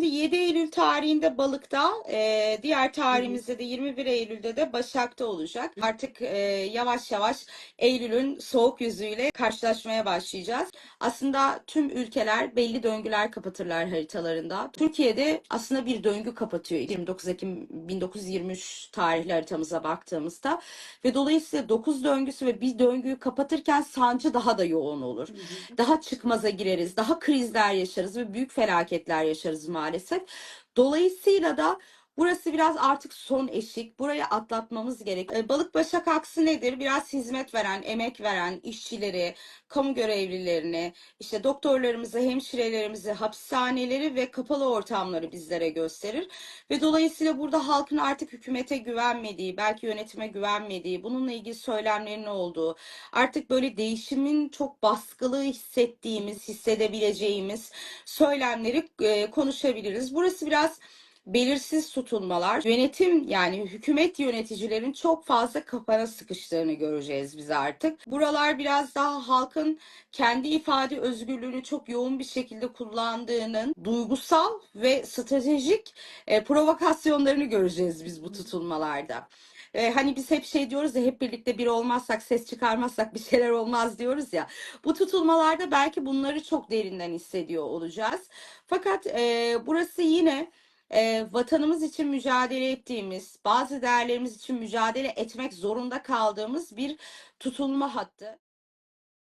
Şimdi 7 Eylül tarihinde Balık'ta, e, diğer tarihimizde de 21 Eylül'de de Başak'ta olacak. Artık e, yavaş yavaş Eylül'ün soğuk yüzüyle karşılaşmaya başlayacağız. Aslında tüm ülkeler belli döngüler kapatırlar haritalarında. Türkiye'de aslında bir döngü kapatıyor 29 Ekim 1923 tarihli haritamıza baktığımızda ve dolayısıyla 9 döngüsü ve bir döngüyü kapatırken sancı daha da yoğun olur. Daha çıkmaza gireriz, daha krizler yaşarız ve büyük felaketler yaşarız maalesef. Dolayısıyla da burası biraz artık son eşik. Burayı atlatmamız gerek. E, Balık Başak aksı nedir? Biraz hizmet veren, emek veren işçileri, kamu görevlilerini, işte doktorlarımızı, hemşirelerimizi, hapishaneleri ve kapalı ortamları bizlere gösterir. Ve dolayısıyla burada halkın artık hükümete güvenmediği, belki yönetime güvenmediği, bununla ilgili söylemlerin olduğu, artık böyle değişimin çok baskılı hissettiğimiz, hissedebileceğimiz söylemleri e, konuşabiliriz. Burası biraz belirsiz tutulmalar, yönetim yani hükümet yöneticilerin çok fazla kafana sıkıştığını göreceğiz biz artık. Buralar biraz daha halkın kendi ifade özgürlüğünü çok yoğun bir şekilde kullandığının duygusal ve stratejik e, provokasyonlarını göreceğiz biz bu tutulmalarda. E, hani biz hep şey diyoruz ya hep birlikte bir olmazsak ses çıkarmazsak bir şeyler olmaz diyoruz ya. Bu tutulmalarda belki bunları çok derinden hissediyor olacağız. Fakat e, burası yine e, vatanımız için mücadele ettiğimiz, bazı değerlerimiz için mücadele etmek zorunda kaldığımız bir tutulma hattı.